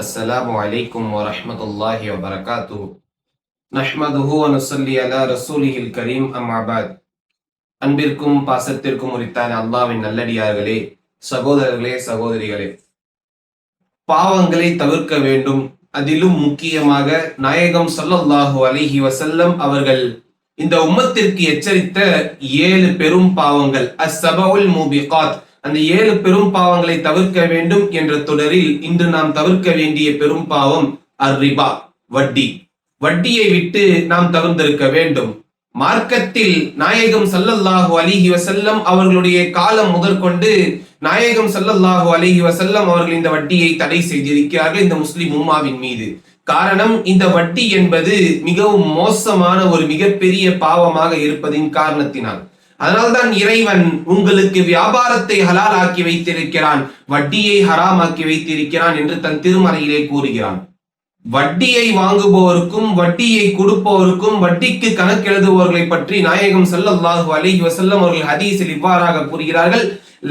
السلام عليكم ورحمة الله وبركاته نحمده ونصلي على رسوله الكريم أما بعد அன்பிற்கும் பாசத்திற்கும் உரித்தான அல்லாவின் நல்லடியார்களே சகோதரர்களே சகோதரிகளே பாவங்களை தவிர்க்க வேண்டும் அதிலும் முக்கியமாக நாயகம் ஸல்லல்லாஹு அலைஹி வஸல்லம் அவர்கள் இந்த உம்மத்திற்கு எச்சரித்த ஏழு பெரும் பாவங்கள் அஸ்ஸபவுல் மூபிகாத் அந்த ஏழு பெரும் பாவங்களை தவிர்க்க வேண்டும் என்ற தொடரில் இன்று நாம் தவிர்க்க வேண்டிய பெரும் பாவம் அர் ரிபா வட்டி. வட்டியை விட்டு நாம் தவிர்த்திருக்க வேண்டும். மார்க்கத்தில் நாயகம் சல்லல்லாஹு அலிஹி வசல்லம் அவர்களுடைய காலம் முதற்கொண்டு நாயகம் சல்லல்லாஹு அலிஹி வசல்லம் அவர்கள் இந்த வட்டியை தடை செய்திருக்கிறார்கள் இந்த முஸ்லிம் உமாவின் மீது. காரணம் இந்த வட்டி என்பது மிகவும் மோசமான ஒரு மிகப்பெரிய பாவமாக இருப்பதின் காரணத்தினால். அதனால்தான் இறைவன் உங்களுக்கு வியாபாரத்தை ஹலால் ஆக்கி வைத்திருக்கிறான் வட்டியை ஹராமாக்கி வைத்திருக்கிறான் என்று தன் திருமறையிலே கூறுகிறான். வட்டியை வாங்குபவருக்கும் வட்டியை கொடுப்பவருக்கும் வட்டிக்கு கணக்கெழுதுபவர்களை பற்றி நாயகம் சல்லல்லாஹு அலிஹி வசல்லம் அவர்கள் ஹதீஸில் இவ்வாறாக கூறுகிறார்கள்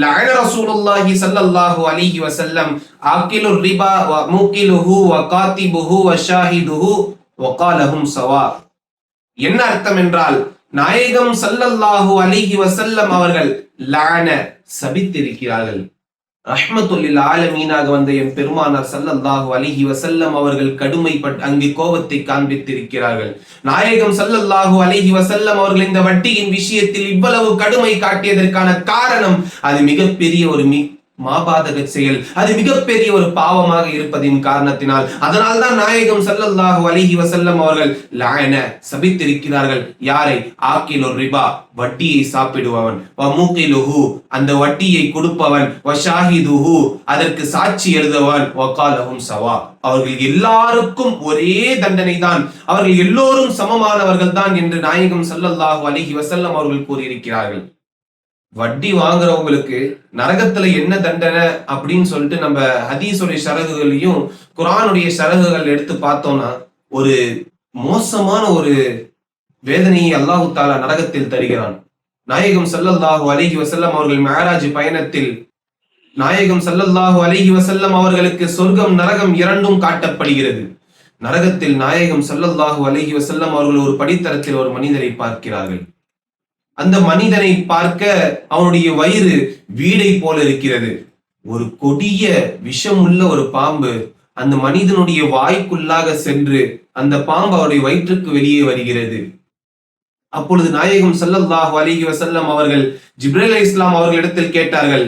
லஅன ரசூலுல்லாஹி ஸல்லல்லாஹு அலைஹி வஸல்லம் ஆக்கிலு ரிபா வ மூக்கிலுஹு வ காத்திபுஹு வ ஷாஹிதுஹு வ காலஹும் சவா என்ன அர்த்தம் என்றால் நாயகம் சல்லல்லாஹு அலிஹி வசல்லம் அவர்கள் லான சபித்திருக்கிறார்கள். ரஹ்மத்துல்லில் ஆலமீனாக வந்த என் பெருமானார் சல்லல்லாஹு அலிஹி வசல்லம் அவர்கள் கடுமைப்பட்டு அங்கு கோபத்தை காண்பித்திருக்கிறார்கள். நாயகம் சல்லல்லாஹு அலிஹி வசல்லம் அவர்கள் இந்த வட்டியின் விஷயத்தில் இவ்வளவு கடுமை காட்டியதற்கான காரணம் அது மிகப்பெரிய ஒரு மாபாதக செயல். அது மிகப்பெரிய ஒரு பாவமாக இருப்பதின் காரணத்தினால். அதனால் தான் நாயகம் சல்லல்லாஹு அலிஹி வசல்லம் அவர்கள் லாயன சபித்திருக்கிறார்கள். யாரை? ஆக்கில் ஒரு ரிபா. வட்டியை சாப்பிடுபவன். வ மூக்கிலுஹு. அந்த வட்டியை கொடுப்பவன். வ ஷாஹிதுஹு. அதற்கு சாட்சி எழுதுவன் வகாலஹும் சவா. அவர்கள் எல்லாருக்கும் ஒரே தண்டனை தான் அவர்கள் எல்லோரும் சமமானவர்கள் தான் என்று நாயகம் சல்லல்லாஹு அலிஹி வசல்லம் அவர்கள் கூறியிருக்கிறார்கள். வட்டி வாங்குறவங்களுக்கு நரகத்துல என்ன தண்டனை அப்படின்னு சொல்லிட்டு நம்ம ஹதீஸுடைய சரகுகளையும் குரானுடைய சரகுகள் எடுத்து பார்த்தோம்னா ஒரு மோசமான ஒரு வேதனையை அல்லாஹு தாலா நரகத்தில் தருகிறான். நாயகம் சல்லல்லாஹு அலிஹி வசல்லம் அவர்கள் மேராஜ் பயணத்தில் நாயகம் சல்லல்லாஹு அலிஹி வசல்லம் அவர்களுக்கு சொர்க்கம் நரகம் இரண்டும் காட்டப்படுகிறது. நரகத்தில் நாயகம் சல்லல்லாஹு அலிஹி வசல்லம் அவர்கள் ஒரு படித்தரத்தில் ஒரு மனிதரை பார்க்கிறார்கள். அந்த மனிதனை பார்க்க அவனுடைய வயிறு வீடை போல இருக்கிறது. ஒரு கொடிய விஷம் உள்ள ஒரு பாம்பு அந்த மனிதனுடைய வாய்க்குள்ளாக சென்று அந்த பாம்பு அவருடைய வயிற்றுக்கு வெளியே வருகிறது. அப்பொழுது நாயகம் சல்லல்லாஹு அலிஹி வசல்லம் அவர்கள் ஜிப்ரேல் இஸ்லாம் அவர்களிடத்தில் கேட்டார்கள்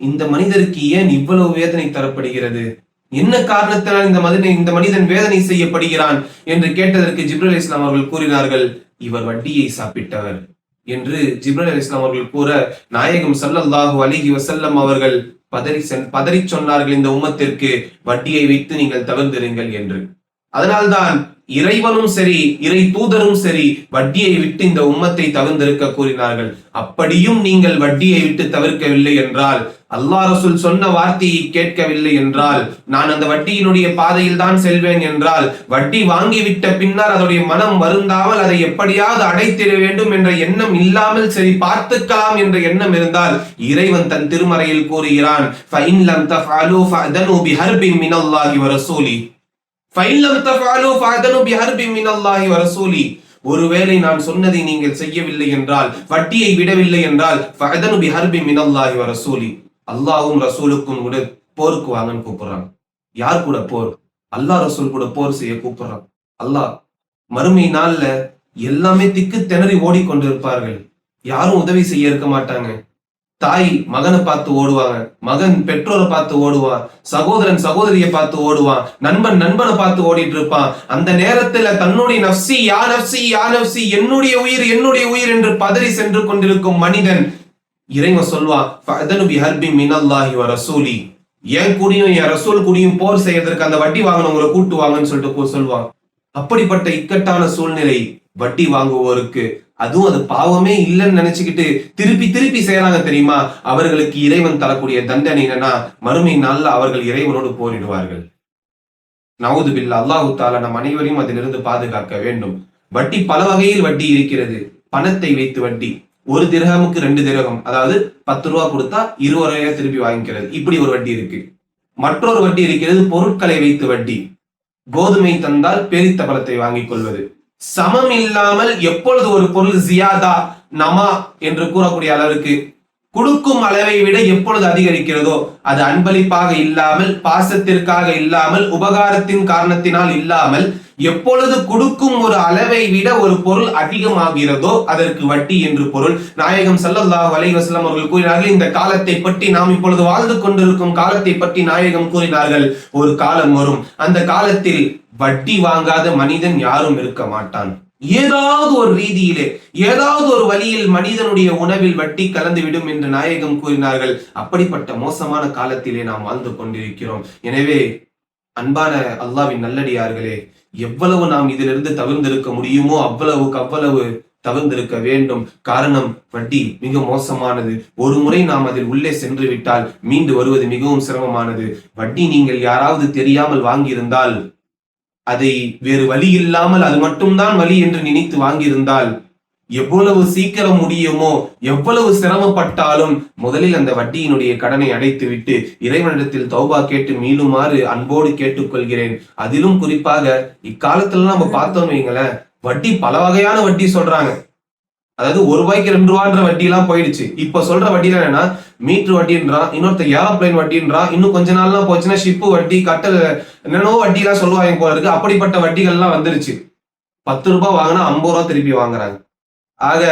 இந்த மனிதருக்கு ஏன் இவ்வளவு வேதனை தரப்படுகிறது? என்ன காரணத்தினால் இந்த மனிதன் இந்த மனிதன் வேதனை செய்யப்படுகிறான்? என்று கேட்டதற்கு ஜிப்ரேல் இஸ்லாம் அவர்கள் கூறினார்கள் இவர் வட்டியை சாப்பிட்டவர். என்று ஜிப்ரல் அலி இஸ்லாம் அவர்கள் கூற நாயகம் சல்லல்லாஹு அலிஹி வசல்லம் அவர்கள் பதறி பதறி சொன்னார்கள் இந்த உம்மத்திற்கு வட்டியை வைத்து நீங்கள் தவிர்ந்திருங்கள் என்று. அதனால்தான் இறைவனும் சரி இறை தூதரும் சரி வட்டியை விட்டு இந்த உம்மத்தை தவிர்ந்திருக்க கூறினார்கள். அப்படியும் நீங்கள் வட்டியை விட்டு தவிர்க்கவில்லை என்றால் அல்லாஹ் ரசூல் சொன்ன வார்த்தையை கேட்கவில்லை என்றால் நான் அந்த வட்டியினுடைய பாதையில் தான் செல்வேன் என்றால் வட்டி வாங்கிவிட்ட பின்னர் அதனுடைய மனம் வருந்தாமல் அதை எப்படியாவது அடைத்திட வேண்டும் என்ற எண்ணம் இல்லாமல் சரி பார்த்துக்கலாம் என்ற எண்ணம் இருந்தால் இறைவன் தன் திருமறையில் கூறுகிறான் ஃபைன் லம் ஃபைன் லம் ஒருவேளை நான் சொன்னதை நீங்கள் செய்யவில்லை என்றால் வட்டியை விடவில்லை என்றால் ஃபஅதனு பிஹர்பி மினல்லாஹி வ ரசூலி அல்லாவும் ரசூலுக்கும் கூட போருக்கு வாங்கன்னு கூப்பிடுறாங்க. யார் கூட போர்? அல்லாஹ் ரசூல் கூட போர் செய்ய கூப்பிடுறான் அல்லாஹ் மறுமை நாள்ல எல்லாமே திக்கு திணறி ஓடிக்கொண்டிருப்பார்கள். யாரும் உதவி செய்ய இருக்க மாட்டாங்க. தாய் மகனை பார்த்து ஓடுவாங்க. மகன் பெற்றோரை பார்த்து ஓடுவான். சகோதரன் சகோதரியை பார்த்து ஓடுவான். நண்பன் நண்பனை பார்த்து ஓடிட்டு இருப்பான். அந்த நேரத்துல தன்னுடைய நப்சி யா நப்சி யா நப்சி என்னுடைய உயிர் என்னுடைய உயிர் என்று பதறி சென்று கொண்டிருக்கும் மனிதன் இறைவன் சொல்வான் ஃபஅதனு பிஹர்பி மினல்லாஹி வ ரசூலி. என் கூடியும் என் ரசூல் கூடியும் போர் செய்யறதுக்கு அந்த வட்டி வாங்கினவங்களை கூட்டு வாங்கன்னு சொல்லிட்டு சொல்லுவான் அப்படிப்பட்ட இக்கட்டான சூழ்நிலை வட்டி வாங்குவோருக்கு அதுவும் அது பாவமே இல்லைன்னு நினைச்சுக்கிட்டு திருப்பி திருப்பி செய்யறாங்க தெரியுமா? அவர்களுக்கு இறைவன் தரக்கூடிய தண்டனை என்னன்னா மறுமை நாள்ல அவர்கள் இறைவனோடு போரிடுவார்கள். நவுது பில்லா அல்லாஹு தாலா நம் அனைவரையும் அதிலிருந்து பாதுகாக்க வேண்டும். வட்டி பல வகையில் வட்டி இருக்கிறது. பணத்தை வைத்து வட்டி ஒரு திரகமுக்கு ரெண்டு திரகம் அதாவது பத்து ரூபா கொடுத்தா இருபது ரூபாயா திருப்பி வாங்கிக்கிறது. இப்படி ஒரு வட்டி இருக்கு. மற்றொரு வட்டி இருக்கிறது பொருட்களை வைத்து வட்டி. கோதுமை தந்தால் பேரித்த பழத்தை வாங்கிக் கொள்வது. சமம் இல்லாமல் எப்பொழுது ஒரு பொருள் ஜியாதா நமா என்று கூறக்கூடிய அளவிற்கு கொடுக்கும் அளவை விட எப்பொழுது அதிகரிக்கிறதோ அது அன்பளிப்பாக இல்லாமல் பாசத்திற்காக இல்லாமல் உபகாரத்தின் காரணத்தினால் இல்லாமல் எப்பொழுது கொடுக்கும் ஒரு அளவை விட ஒரு பொருள் அதிகமாகிறதோ அதற்கு வட்டி என்று பொருள். நாயகம் சல்லல்லா வலைவசலம் அவர்கள் கூறினார்கள் இந்த காலத்தை பற்றி நாம் இப்பொழுது வாழ்ந்து கொண்டிருக்கும் காலத்தை பற்றி நாயகம் கூறினார்கள். ஒரு காலம் வரும். அந்த காலத்தில் வட்டி வாங்காத மனிதன் யாரும் இருக்க மாட்டான். ஏதாவது ஒரு ரீதியிலே ஏதாவது ஒரு வழியில் மனிதனுடைய உணவில் வட்டி கலந்து விடும் என்று நாயகம் கூறினார்கள். அப்படிப்பட்ட மோசமான காலத்திலே நாம் வாழ்ந்து கொண்டிருக்கிறோம். எனவே அன்பான அல்லாவின் நல்லடியார்களே எவ்வளவு நாம் இதிலிருந்து தவிர்ந்திருக்க முடியுமோ அவ்வளவுக்கு அவ்வளவு தவிர்ந்திருக்க வேண்டும். காரணம் வட்டி மிக மோசமானது. ஒரு முறை நாம் அதில் உள்ளே சென்று விட்டால் மீண்டு வருவது மிகவும் சிரமமானது. வட்டி நீங்கள் யாராவது தெரியாமல் வாங்கியிருந்தால் அதை வேறு வழி இல்லாமல் அது மட்டும்தான் வழி என்று நினைத்து வாங்கியிருந்தால் எவ்வளவு சீக்கிரம் முடியுமோ எவ்வளவு சிரமப்பட்டாலும் முதலில் அந்த வட்டியினுடைய கடனை அடைத்துவிட்டு இறைவனிடத்தில் தௌபா கேட்டு மீளுமாறு அன்போடு கேட்டுக்கொள்கிறேன். அதிலும் குறிப்பாக இக்காலத்துல நம்ம பார்த்தோம் வைங்களேன் வட்டி பல வகையான வட்டி சொல்றாங்க. அதாவது ஒரு ரூபாய்க்கு ரெண்டு ரூபான்ற வட்டி எல்லாம் போயிடுச்சு. இப்ப சொல்ற வட்டியில என்னன்னா மீட்ரு வட்டின்றான் இன்னொருத்த ஏரோப்ளைன் வட்டின்றான் இன்னும் கொஞ்ச நாள்லாம் போச்சுன்னா ஷிப்பு வட்டி கட்டல் என்னென்னவோ வட்டி எல்லாம் சொல்லுவாங்க போல இருக்கு. அப்படிப்பட்ட வட்டிகள் எல்லாம் வந்துருச்சு. பத்து ரூபாய் வாங்கினா ஐம்பது ரூபா திருப்பி வாங்குறாங்க. ஆக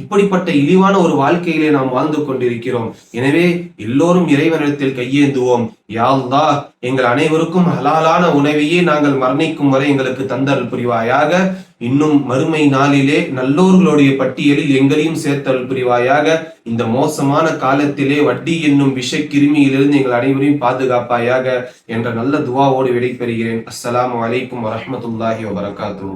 இப்படிப்பட்ட இழிவான ஒரு வாழ்க்கையிலே நாம் வாழ்ந்து கொண்டிருக்கிறோம். எனவே எல்லோரும் இறைவனிடத்தில் கையேந்துவோம். யாழ்தா எங்கள் அனைவருக்கும் ஹலாலான உணவையே நாங்கள் மரணிக்கும் வரை எங்களுக்கு தந்தல் புரிவாயாக. இன்னும் மறுமை நாளிலே நல்லோர்களுடைய பட்டியலில் எங்களையும் சேர்த்தல் புரிவாயாக. இந்த மோசமான காலத்திலே வட்டி என்னும் விஷ கிருமியிலிருந்து எங்கள் அனைவரையும் பாதுகாப்பாயாக என்ற நல்ல துவாவோடு விடைபெறுகிறேன். அஸ்லாம் வலைக்கும் வரமத்துல்லாஹி வபரகாத்துஹு.